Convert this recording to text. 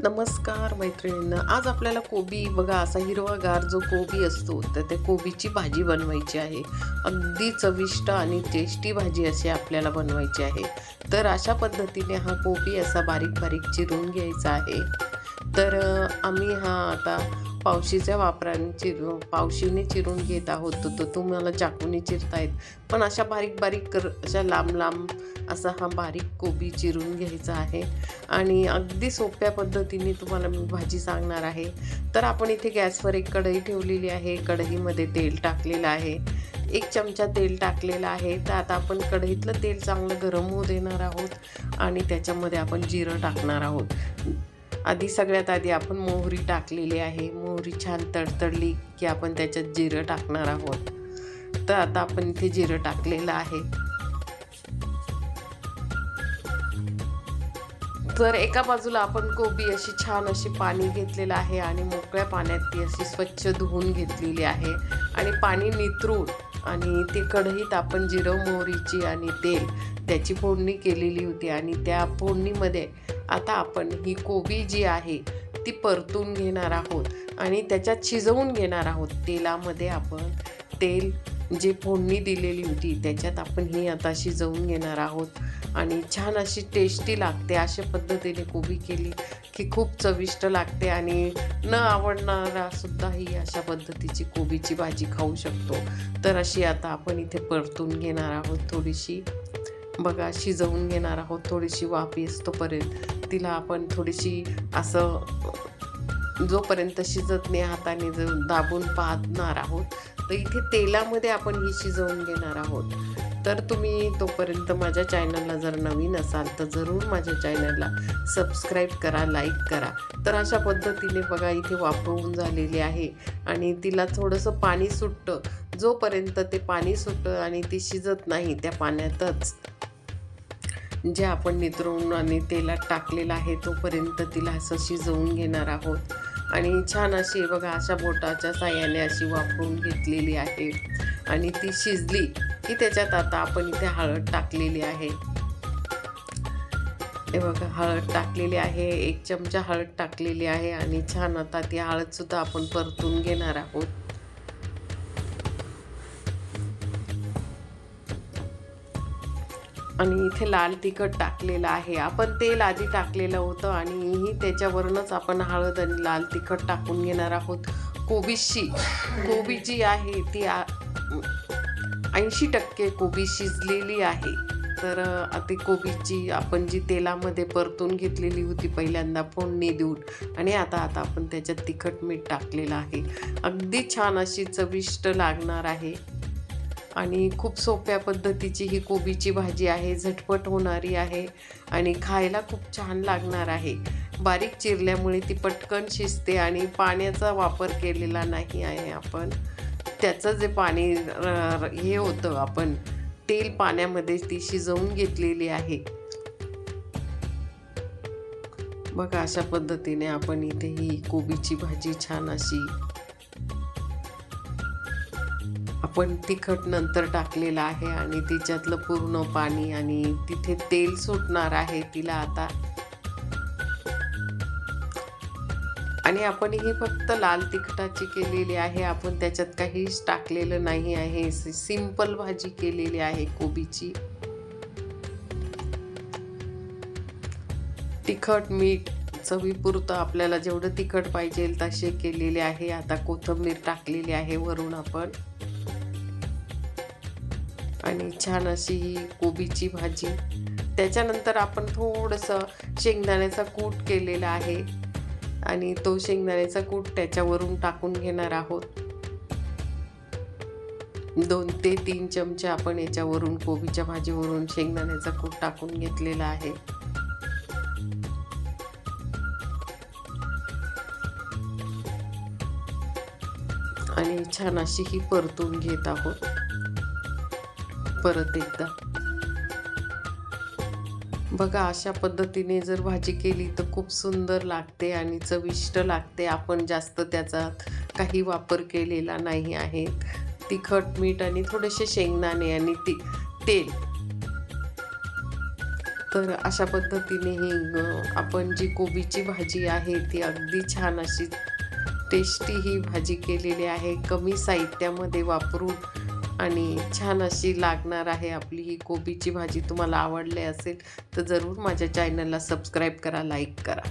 नमस्कार मैत्रिणींना आज आपल्याला कोबी बघा असा हिरवागार जो कोबी असतो तर त्या कोबीची भाजी बनवायची आहे. अगदी चविष्ट आणि टेस्टी भाजी अशी आपल्याला बनवायची आहे. तर अशा पद्धतीने हा कोबी असा बारीक बारीक चिरून घ्यायचा आहे. तर आम्ही हा आता पावशीच्या वापराने चिर पावशीने चिरून घेत आहोत. तर तो तुम्हाला चाकूने चिरतायत पण अशा बारीक बारीक कर अशा लांब लांब असा हा बारीक कोबी चिरून घ्यायचा आहे. आणि अगदी सोप्या पद्धतीने तुम्हाला मी भाजी सांगणार आहे. तर आपण इथे गॅसवर एक कढई ठेवलेली आहे. कढईमध्ये तेल टाकलेलं आहे. एक चमचा तेल टाकलेला आहे. तर आता आपण कढईतलं तेल चांगलं गरम होऊ देणार आहोत. आणि त्याच्यामध्ये आपण जिरं टाकणार आहोत. आधी सगळ्यात आधी आपण मोहरी टाकलेली आहे. मोहरी छान तडतडली की आपण त्याच्यात जिरं टाकणार आहोत. तर आता आपण इथे जिरं टाकलेलं आहे. तर एका बाजूला आपण कोबी अशी छान अशी पाणी घेतलेलं आहे आणि मोकळ्या पाण्यात ती अशी स्वच्छ धुवून घेतलेली आहे. आणि पाणी नितरून आणि ती कढईत आपण जिरं मोहरीची आणि तेल त्याची फोडणी केलेली होती. आणि त्या फोडणीमध्ये आता आपण ही कोबी जी आहे ती परतून घेणार आहोत आणि त्याच्यात शिजवून घेणार आहोत. तेलामध्ये आपण तेल जे फोडणी दिलेली होती त्याच्यात आपण ही आता शिजवून घेणार आहोत. आणि छान अशी टेस्टी लागते अशा पद्धतीने कोबी केली की खूप चविष्ट लागते आणि न आवडणारासुद्धा ही अशा पद्धतीची कोबीची भाजी खाऊ शकतो. तर अशी आता आपण इथे परतून घेणार आहोत थोडीशी. बघा शिजवून घेणार आहोत थोडीशी वाफ असतोपर्यंत तिला आपण थोडीशी असं जोपर्यंत शिजत नाही हाताने जर दाबून पाहणार आहोत तर इथे तेलामध्ये आपण ही शिजवून घेणार आहोत. तर तुम्ही तोपर्यंत माझ्या चॅनलला जर नवीन असाल तर जरूर माझ्या चॅनलला सबस्क्राईब करा लाईक करा. तर अशा पद्धतीने बघा इथे वापरून झालेली आहे आणि तिला थोडंसं पाणी सुटतं. जोपर्यंत ते पाणी सुटतं आणि ती शिजत नाही त्या पाण्यातच जे आपण नितरून आणि तेलात टाकलेलं आहे तोपर्यंत तिला असं शिजवून घेणार आहोत. आणि छान अशी बघा अशा बोटाच्या साह्याने अशी वापरून घेतलेली आहे. आणि ती शिजली की त्याच्यात आता आपण इथे हळद टाकलेली आहे. हे बघा हळद टाकलेली आहे एक चमचा हळद टाकलेली आहे आणि छान आता ती हळदसुद्धा आपण परतून घेणार आहोत. आणि इथे लाल तिखट टाकलेलं आहे. आपण तेल आधी टाकलेलं होतं आणि ही त्याच्यावरूनच आपण हळद आणि लाल तिखट टाकून घेणार आहोत. कोबीशी कोबी जी आहे ती ऐंशी टक्के कोबी शिजलेली आहे. तर ती कोबीची आपण जी तेलामध्ये परतून घेतलेली होती पहिल्यांदा फोडणी देऊन आणि आता आता आपण त्याच्यात तिखट मीठ टाकलेलं आहे. अगदी छान अशी चविष्ट लागणार आहे. आणि खूप सोप्या पद्धतीची ही कोबीची भाजी आहे झटपट होणारी आहे आणि खायला खूप छान लागणार आहे. बारीक चिरल्यामुळे ती पटकन शिजते आणि पाण्याचा वापर केलेला नाही आहे आपण. त्याचं जे पाणी र- हे होतं आपण तेल पाण्यामध्ये ती शिजवून घेतलेली आहे. बघा अशा पद्धतीने आपण इथे ही कोबीची भाजी छान अशी आपण तिखट नंतर टाकलेलं आहे आणि तिच्यातलं पूर्ण पाणी आणि तिथे तेल सुटणार आहे तिला आता. आणि आपण ही फक्त लाल तिखटाची केलेली आहे. आपण त्याच्यात काहीच टाकलेलं नाही आहे. सिंपल भाजी केलेली आहे कोबीची. तिखट मीठ चवीपुरतं आपल्याला जेवढं तिखट पाहिजे तसे केलेले आहे. आता कोथिंबीर टाकलेली आहे वरून आपण. आणि छान अशी ही कोबीची भाजी. त्याच्यानंतर आपण थोडंसं शेंगदाण्याचा कूट केलेला आहे. आणि तो शेंगदाण्याचा कूट त्याच्यावरून टाकून घेणार आहोत. दोन ते तीन चमचे आपण याच्यावरून कोबीच्या भाजीवरून शेंगदाण्याचा कूट टाकून घेतलेला आहे. आणि छान अशी ही परतून घेत आहोत. परत एकदा. बघा अशा पद्धतीने जर भाजी केली तर खूप सुंदर लागते आणि चविष्ट लागते. आपण जास्त त्याचा काही वापर केलेला नाही आहे. तिखट मीठ आणि थोडेसे शेंगदाणे आणि ती तेल. तर अशा पद्धतीने ही आपण जी कोबीची भाजी आहे ती अगदी छान अशी टेस्टी ही भाजी केलेली आहे. कमी साहित्यामध्ये वापरून आणि छान अशी लागणार आहे आपली ही कोबीची भाजी तुम्हाला आवडली असेल तर जरूर माझ्या चॅनलला सबस्क्राईब करा लाईक करा.